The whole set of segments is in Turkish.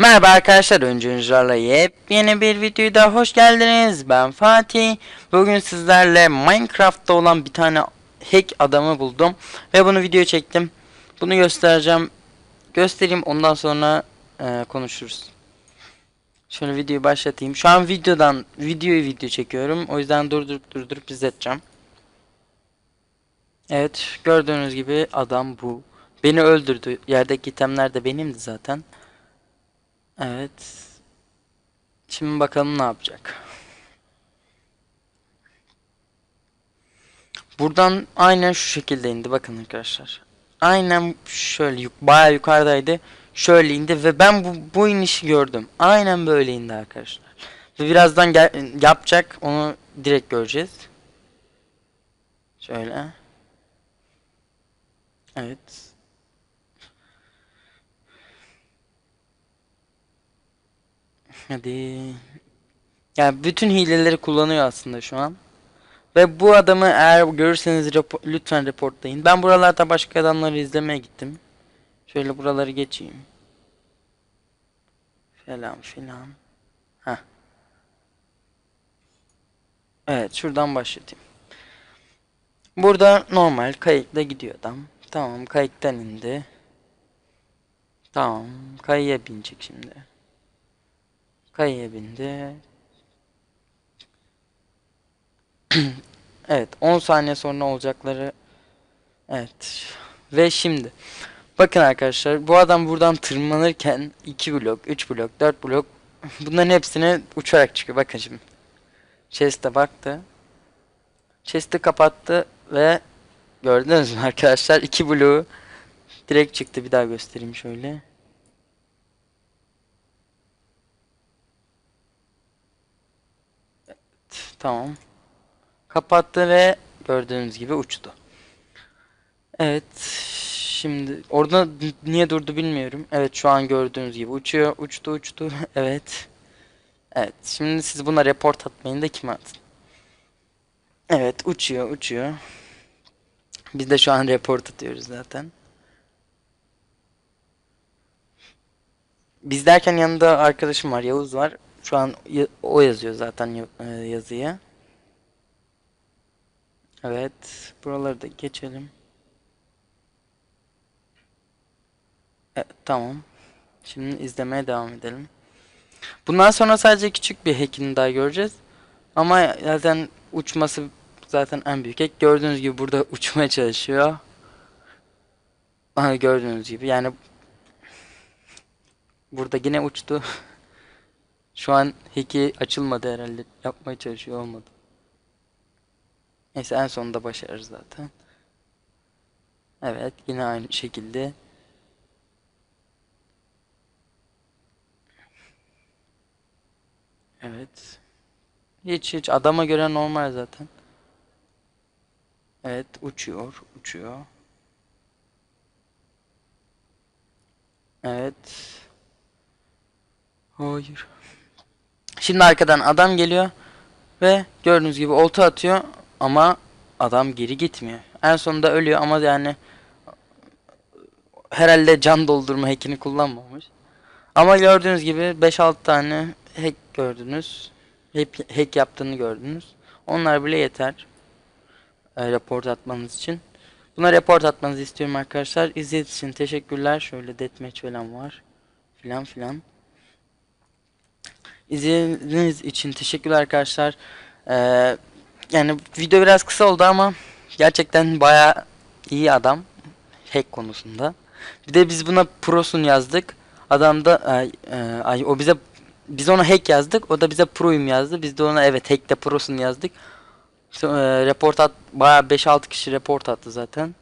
Merhaba arkadaşlar Öncüncülerle yepyeni bir videoya hoş geldiniz. Ben Fatih. Bugün sizlerle Minecraft'ta olan bir tane hack adamı buldum. Ve bunu video çektim. Bunu göstereceğim. Göstereyim ondan sonra e, konuşuruz. Şöyle videoyu başlatayım. Şu an videodan videoyu video çekiyorum. O yüzden durdurup durdurup izleteceğim. Evet gördüğünüz gibi adam bu. Beni öldürdü. Yerdeki itemler de benimdi zaten. Evet. Şimdi bakalım ne yapacak. Buradan aynen şu şekilde indi bakın arkadaşlar. Aynen şöyle yuk bayağı yukarıdaydı. Şöyle indi ve ben bu, bu inişi gördüm. Aynen böyle indi arkadaşlar. Ve birazdan yapacak onu direkt göreceğiz. Şöyle. Evet. Hadi. Yani bütün hileleri kullanıyor aslında şu an. Ve bu adamı eğer görürseniz rapo- lütfen reportlayın. Ben buralarda başka adamları izlemeye gittim. Şöyle buraları geçeyim. Falan filan. Heh. Evet şuradan başlatayım. Burada normal kayıkla gidiyor adam. Tamam kayıktan indi. Tamam kayıya binecek şimdi. Kayaya bindi. evet 10 saniye sonra olacakları Evet. Ve şimdi bakın arkadaşlar bu adam buradan tırmanırken 2 blok 3 blok 4 blok bunların hepsine uçarak çıkıyor. Bakın şimdi. Chest'e baktı. Chest'i kapattı ve gördünüz mü arkadaşlar? 2 bloğu direkt çıktı. Bir daha göstereyim şöyle Tamam. Kapattı ve gördüğünüz gibi uçtu. Evet. Şimdi orada niye durdu bilmiyorum. Evet şu an gördüğünüz gibi uçuyor. Uçtu uçtu. evet. Evet. Şimdi siz buna report atmayın da kime atın? Evet uçuyor uçuyor. Biz de şu an report atıyoruz zaten. Biz derken yanında arkadaşım var Yavuz var. Şu an o yazıyor zaten e, yazıyı. Evet, buraları da geçelim. Evet, tamam. Şimdi izlemeye devam edelim. Bundan sonra sadece küçük bir hackini daha göreceğiz. Ama zaten uçması zaten en büyük hack. Gördüğünüz gibi burada uçmaya çalışıyor. Gördüğünüz gibi yani burada yine uçtu. Şu an hack'i açılmadı herhalde. Yapmaya çalışıyor olmadı. Neyse en sonunda başarır zaten. Evet yine aynı şekilde. Evet. Hiç hiç adama göre normal zaten. Evet uçuyor uçuyor. Evet. Hayır. Şimdi arkadan adam geliyor ve gördüğünüz gibi olta atıyor ama adam geri gitmiyor. En sonunda ölüyor ama yani herhalde can doldurma hackini kullanmamış. Ama gördüğünüz gibi 5-6 tane hack gördünüz. Hep hack yaptığını gördünüz. Onlar bile yeter. E, raport atmanız için. Buna report atmanızı istiyorum arkadaşlar. İzlediğiniz için teşekkürler. Şöyle deathmatch falan var. Filan filan. İzlediğiniz için teşekkürler arkadaşlar. Ee, yani video biraz kısa oldu ama gerçekten baya iyi adam hack konusunda. Bir de biz buna prosun yazdık. Adam da ay, e, ay, o bize biz ona hack yazdık. O da bize pro'yum yazdı. Biz de ona evet hack de prosun yazdık. So, e, report at baya 5-6 kişi report attı zaten.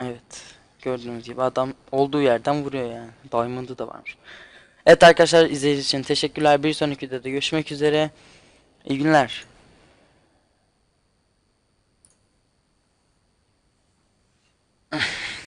Evet. Gördüğünüz gibi adam olduğu yerden vuruyor yani. Diamond'ı da varmış. Evet arkadaşlar izlediğiniz için teşekkürler. Bir sonraki videoda görüşmek üzere. İyi günler.